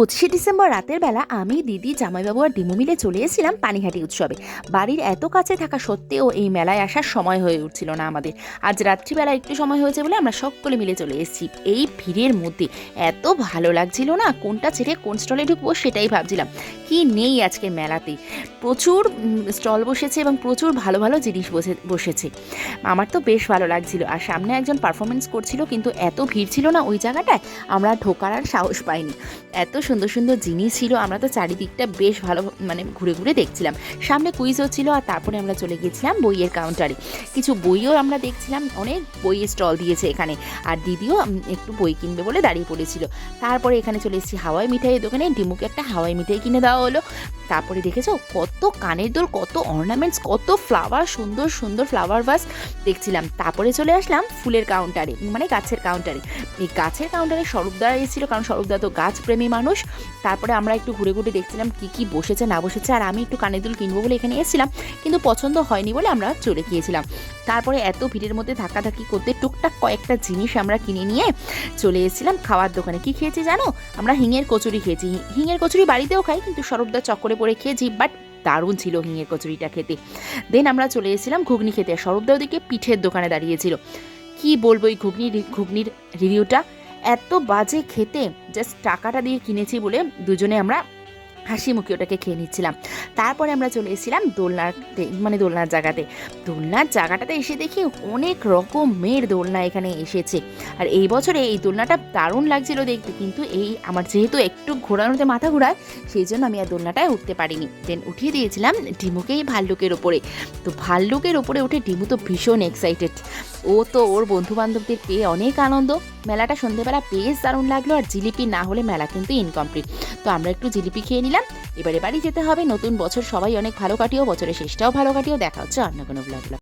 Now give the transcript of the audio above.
পঁচিশে ডিসেম্বর রাতের বেলা আমি, দিদি, জামাইবাবু আর ডিমু মিলে চলে এসেছিলাম পানিহাটি উৎসবে। বাড়ির এত কাছে থাকা সত্ত্বেও এই মেলায় আসার সময় হয়ে উঠছিল না আমাদের। আজ রাত্রিবেলা একটু সময় হয়েছে বলে আমরা সকলে মিলে চলে এসেছি। এই ভিড়ের মধ্যে এত ভালো লাগছিল না, কোনটা ছেড়ে কোন স্টলে ঢুকবো সেটাই ভাবছিলাম। কি নেই আজকে মেলাতে? প্রচুর স্টল বসেছে এবং প্রচুর ভালো ভালো জিনিস বসে, বসেছে। আমার তো বেশ ভালো লাগছিল। আর সামনে একজন পারফরমেন্স করছিল কিন্তু এত ভিড় ছিল না ওই জায়গাটায়, আমরা ঢোকার আর সাহস পাইনি। এত সুন্দর সুন্দর জিনিস ছিল। আমরা তো চারিদিকটা বেশ ভালো মানে ঘুরে ঘুরে দেখছিলাম। সামনে কুইজও ছিল আর তারপরে আমরা চলে গিয়েছিলাম বইয়ের কাউন্টারে কিছু বইও আমরা দেখছিলাম, অনেক বইয়ের স্টল দিয়েছে এখানে। আর দিদিও একটু বই কিনবে বলে দাঁড়িয়ে পড়েছিল। তারপরে এখানে চলে এসেছি হাওয়াই মিঠাইয়ের দোকানে। ডিমুকে একটা হাওয়াই মিঠাই কিনে দেওয়া হলো। তারপরে দেখেছ, কত কানের দোল, কত অর্নামেন্টস কত ফ্লাওয়ার সুন্দর সুন্দর ফ্লাওয়ার ভাস দেখছিলাম। তারপরে চলে আসলাম ফুলের কাউন্টারে মানে গাছের কাউন্টারে এই গাছের কাউন্টারে স্বরূপদা এসেছিল, কারণ স্বরূপদা তো গাছপ্রেমী মানুষ। তারপরে আমরা একটু ঘুরে ঘুরে দেখছিলাম কি কি বসেছে, না বসেছে, আর আমি একটু কানের দুল কিনবো বলে এখানে এসেছিলাম, কিন্তু পছন্দ হয়নি বলে আমরা চলে গিয়েছিলাম। তারপরে এত ভিড়ের মধ্যে ধাক্কাধাক্কি করতে টুকটাক কয়েকটা জিনিস আমরা কিনে নিয়ে চলে এসেছিলাম খাওয়ার দোকানে। কি খেয়েছি জানো? আমরা হিঙের কচুরি খেয়েছি। হিঙের কচুরি বাড়িতেও খাই, কিন্তু স্বরূপদা চক্করে পড়ে খেয়েছি, বাট দারুণ ছিল হিঙের কচুরিটা খেতে। দেন আমরা চলে এসেছিলাম ঘুগনি খেতে। স্বরূপদা ওদিকে পিঠের দোকানে দাঁড়িয়েছিল। কি বলব এই ঘুগনি ঘুগনির রিভিউটা এত বাজে খেতে জাস্ট টাকাটা দিয়ে কিনেছি বলে দুজনে আমরা হাসি মুখে ওটাকে খেয়ে নিচ্ছিলাম। তারপরে আমরা চলে এসেছিলাম দোলনাতে মানে দোলনার জায়গাতে। দোলনার জায়গাটাতে এসে দেখি অনেক রকমের দোলনা এখানে এসেছে। আর এই বছরে এই দোলনাটা দারুণ লাগছিল দেখতে, কিন্তু এই আমার যেহেতু একটু ঘোরানোতে মাথা ঘোরায়, সেই জন্য আমি আর দোলনাটায় উঠতে পারিনি। দেন উঠিয়ে দিয়েছিলাম ডিমুকে এই ভাল্লুকের ওপরে। তো ভাল্লুকের ওপরে উঠে ডিমু তো ভীষণ এক্সাইটেড ও তো ওর বন্ধু বান্ধবদের পেয়ে অনেক আনন্দ। মেলাটা সন্ধেবেলা বেশ দারুণ লাগল আর জিলিপি না হলে মেলা কিন্তু ইনকমপ্লিট তো আমরা একটু জিলিপি খেয়ে নিলাম। এবারে বাড়ি যেতে হবে। নতুন বছর সবাই অনেক ভালো কাটিও, বছরের শেষটাও ভালো কাটিও। দেখা হচ্ছে অন্য কোনো ব্লগ